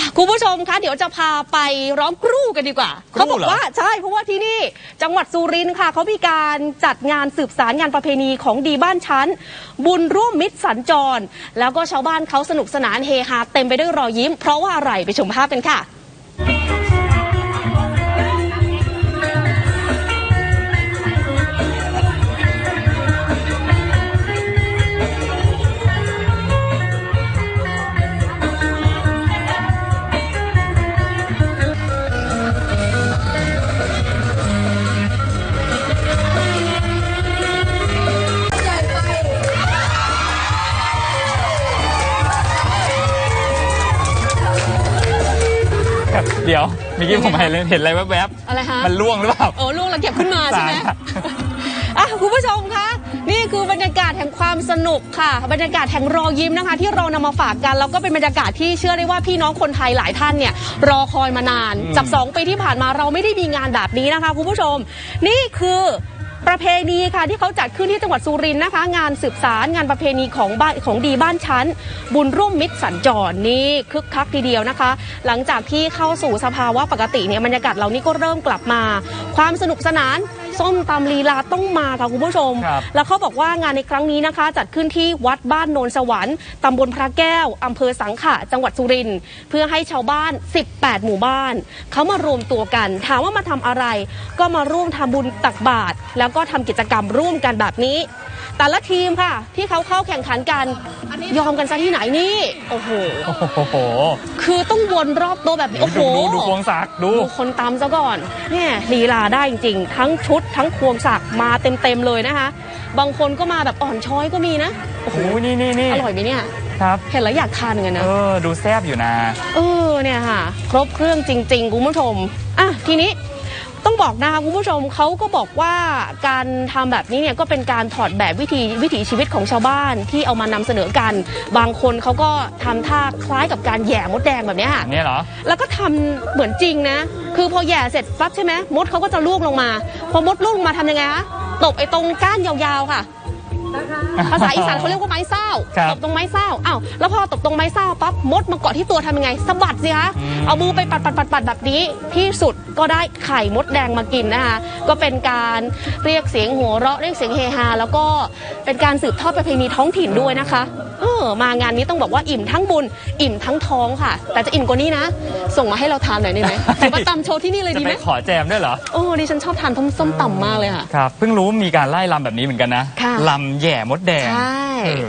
อะคุณผู้ชมคะเดี๋ยวจะพาไปร้องกรูกันดีกว่ากรูเขาบอกเหรอว่าใช่เพราะว่าที่นี่จังหวัดสุรินทร์ค่ะเขามีการจัดงานสืบสารงานประเพณีของดีบ้านชั้น บุญร่วมมิตรสัญจร แล้วก็ชาวบ้านเขาสนุกสนานเฮฮาเต็มไปด้วยรอยยิ้ม เพราะว่าอะไรไปชมภาพกันค่ะ เดี๋ยวเมื่อกี้ผมเห็นเห็นอะไรแวบอะไรฮะๆมันล่วงหรือเปล่าโอ้ลูกเราเก็บขึ้นมาใช่ไหมสายอะอะคุณผู้ชมคะนี่คือบรรยากาศแห่งความสนุกค่ะ บรรยากาศแห่งรอยยิ้มนะคะ ที่เรานำมาฝากกันแล้วก็เป็นบรรยากาศที่เชื่อได้ว่าพี่น้องคนไทยหลายท่านเนี่ยรอคอยมานานอืมจากสองปีที่ผ่านมาเราไม่ได้มีงานแบบนี้นะคะคุณผู้ชม นี่คือ ประเพณีค่ะที่เขาจัดขึ้นที่จังหวัดสุรินทร์นะคะ งานสืบสารงานประเพณีของบ้านของดีบ้านชั้น บุญร่วมมิตรสัญจรนี่คึกคักทีเดียวนะคะ หลังจากที่เข้าสู่สภาวะปกติเนี่ยบรรยากาศเหล่านี้ก็เริ่มกลับมา ความสนุกสนาน ส้มตำลีลาต้องมาค่ะคุณผู้ชมครับแล้วเขาบอกว่างานในครั้งนี้นะคะ จัดขึ้นที่วัดบ้านโนนสวรรค์ตำบลพระแก้วอำเภอสังขะจังหวัดสุรินทร์เพื่อให้ชาวบ้าน 18 หมู่บ้านเขามารวมตัวกัน ถามว่ามาทำอะไร ก็มาร่วมทำบุญตักบาตรแล้วก็ทำกิจกรรมร่วมกันแบบนี้ แต่ละทีมค่ะ ที่เขาเข้าแข่งขันกันยอมกันซะที่ไหนนี่โอ้โหโอ้โห คือต้องวนรอบโต๊ะแบบนี้โอ้โหดูดูดูควงศักดิ์ดูดูคนตำซะก่อนเนี่ยลีลาได้จริงๆทั้งชุดทั้งควงศักดิ์มาเต็มๆเลยนะคะ บางคนก็มาแบบอ่อนช้อยก็มีนะโอ้โหโอ้โห นี่นี่นี่อร่อยไหมเนี่ย ครับ เห็นแล้วอยากทานเหมือนกันเอนะอดูแซบอยู่นะ เออ เนี่ยค่ะ ครบเครื่องจริง ๆ คุณผู้ชม อะ ทีนี้ ต้องบอกนะคะคุณผู้ชมเขาก็บอกว่าการทำแบบนี้เนี่ยก็เป็นการถอดแบบวิธีวิถีชีวิตของชาวบ้านที่เอามานำเสนอกัน บางคนเขาก็ทำท่าคล้ายกับการแหย่มดแดงแบบเนี้ยค่ะเนี่ยเหรอแล้วก็ทำเหมือนจริงนะ คือพอแหย่เสร็จปั๊บใช่ไหมมดเขาก็จะล่วงลงมา พอมดล่วงลงมาทำยังไงคะตบไอ้ตรงก้านยาวๆค่ะ ภาษาอีสานเขาเรียกว่าไม้เศร้าครับ ตบตรงไม้เศร้าอ้าวแล้วพอตบตรงไม้เศร้าปั๊บมดมาเกาะที่ตัวทำยังไงสะบัดสิคะอืมเอามือไปปัดปัดปัดปัดแบบนี้ที่สุดก็ได้ไข่มดแดงมากินนะคะก็เป็นการเรียกเสียงหัวเราะเรียกเสียงเฮฮาแล้วก็เป็นการสืบทอดประเพณีท้องถิ่นด้วยนะคะเออ มางานนี้ต้องบอกว่าอิ่มทั้งบุญ อิ่มทั้งท้องค่ะ แต่จะอิ่มกว่านี้นะ ส่งมาให้เราทานหน่อยได้ไหมหรือว่าตำโชว์ที่นี่เลยจะดีไปไหมขอแจมด้วยเหรอ โอ้ดิฉันชอบทานส้มตำมากเลยค่ะ ครับ เพิ่งรู้มีการไล่ลำแบบนี้เหมือนกันนะค่ะ ลำแหย่มดแดงใช่ เออ